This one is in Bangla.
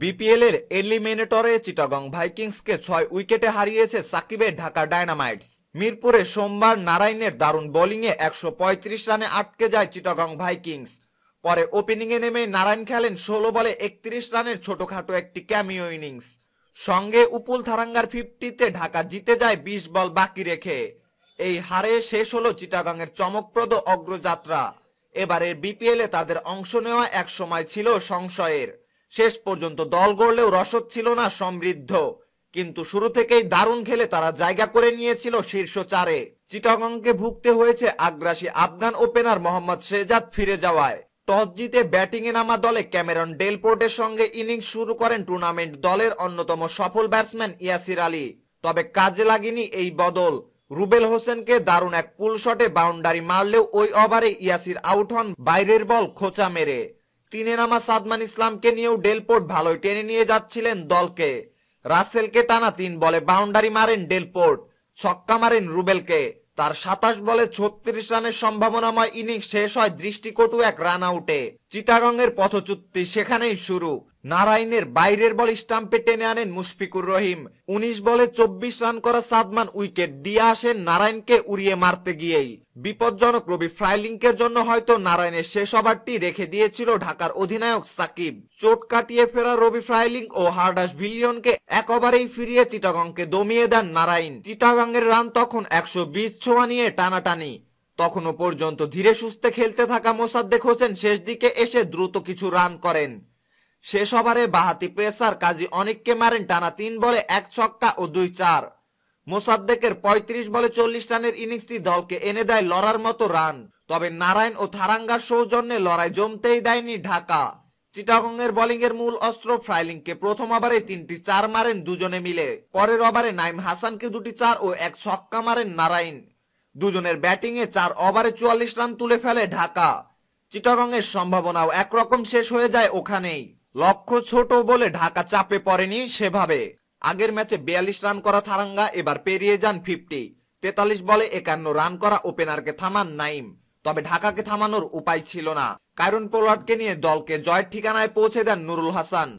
বিপিএল এর এলিমিনেটরে চিটাগং ভাইকিংসকে ছয় উইকেটে হারিয়েছে সাকিবের ঢাকা ডায়নামাইটস। মিরপুরে সোমবার নারায়ণের দারুণ বোলিংয়ে একশো পঁয়ত্রিশ রানে আটকে যায় চিটাগং ভাইকিংস। পরে ওপেনিংয়ে নেমে নারায়ণ খেলেন ষোলো বলে একত্রিশ রানের ছোটখাটো একটি ক্যামিও ইনিংস। সঙ্গে উপুল থারাঙ্গার ফিফটিতে ঢাকা জিতে যায় বিশ বল বাকি রেখে। এই হারে শেষ হলো চিটাগংয়ের চমকপ্রদ অগ্রযাত্রা। এবারের বিপিএল তাদের অংশ নেওয়া এক সময় ছিল সংশয়ের। শেষ পর্যন্ত দল গড়লেও রসদ ছিল না সমৃদ্ধ। কিন্তু শুরু থেকেই দারুণ খেলে তারা জায়গা করে নিয়েছিল শীর্ষ চারে। চিটাগংকে ভুগতে হয়েছে আগ্রাসী আফগান ওপেনার মোহাম্মদ শেজাদ ফিরে যাওয়ায়। টস জিতে ব্যাটিংয়ে নামা দলে ক্যামেরন ডেলপোর্টের সঙ্গে ইনিংস শুরু করেন টুর্নামেন্ট দলের অন্যতম সফল ব্যাটসম্যান ইয়াসির আলী। তবে কাজে লাগেনি এই বদল। রুবেল হোসেনকে দারুণ এক পুল শটে বাউন্ডারি মারলেও ওই ওভারে ইয়াসির আউট হন বাইরের বল খোঁচা মেরে। তিনে নামা সাদমান ইসলামকে নিয়েও ডেলপোর্ট ভালোই টেনে নিয়ে যাচ্ছিলেন দলকে। রাসেলকে টানা তিন বলে বাউন্ডারি মারেন ডেলপোর্ট, ছক্কা মারেন রুবেলকে। তার সাতাশ বলে ছত্রিশ রানের সম্ভাবনাময় ইনিংস শেষ হয় দৃষ্টিকটু এক রান আউটে। চিটাগংয়ের পথচুক্তি সেখানেই শুরু। নারায়ণের বাইরের বল স্টাম্পে টেনে আনেন মুশফিকুর রহিম। উনিশ বলে চব্বিশ রান করা সাদমান উইকেট দিয়ে আসেন নারায়ণকে উড়িয়ে মারতে গিয়েই। বিপজ্জনক রবি ফ্রাইলিংকের জন্য হয়তো নারায়ণের শেষ ওভারটি রেখে দিয়েছিল ঢাকার অধিনায়ক সাকিব। চোট কাটিয়ে ফেরা রবি ফ্রাইলিং ও হার্ডাস ভিলিয়নকে এক ওভারেই ফিরিয়ে চিটাগংকে দমিয়ে দেন নারায়ণ। চিটাগংয়ের রান তখন একশো বিশ ছোঁয়া নিয়ে টানাটানি। তখনও পর্যন্ত ধীরে সুস্থে খেলতে থাকা মোসাদ্দেক হোসেন শেষ দিকে এসে দ্রুত কিছু রান করেন। শেষ ওভারে বাহাতি পেসার কাজী অনেককে মারেন টানা তিন বলে এক ছক্কা ও দুই চার। মোসাদ্দেকের পঁয়ত্রিশ বলে চল্লিশ রানের ইনিংসটি দলকে এনে দেয় লড়ার মতো রান। তবে নারায়ণ ও থারাঙ্গার সৌজন্যে লড়াই জমতেই দেয়নি ঢাকা। চিটাগংয়ের বোলিং এর মূল অস্ত্র ফ্রাইলিংকে প্রথম ওভারে তিনটি চার মারেন দুজনে মিলে। পরের ওভারে নাইম হাসানকে দুটি চার ও এক ছক্কা মারেন নারায়ণ। দুজনের ব্যাটিংয়ে চার ওভারে চুয়াল্লিশ রান তুলে ফেলে ঢাকা। চিটাগংয়ের সম্ভাবনাও একরকম শেষ হয়ে যায় ওখানেই। লক্ষ্য ছোট বলে ঢাকা চাপে পড়েনি সেভাবে। আগের ম্যাচে বিয়াল্লিশ রান করা থারাঙ্গা, এবার পেরিয়ে যান ফিফটি। তেতাল্লিশ বলে একান্ন রান করা ওপেনারকে থামান নাইম। তবে ঢাকাকে থামানোর উপায় ছিল না। কারণ পোলার্ডকে নিয়ে দলকে জয়ের ঠিকানায় পৌঁছে দেন নুরুল হাসান।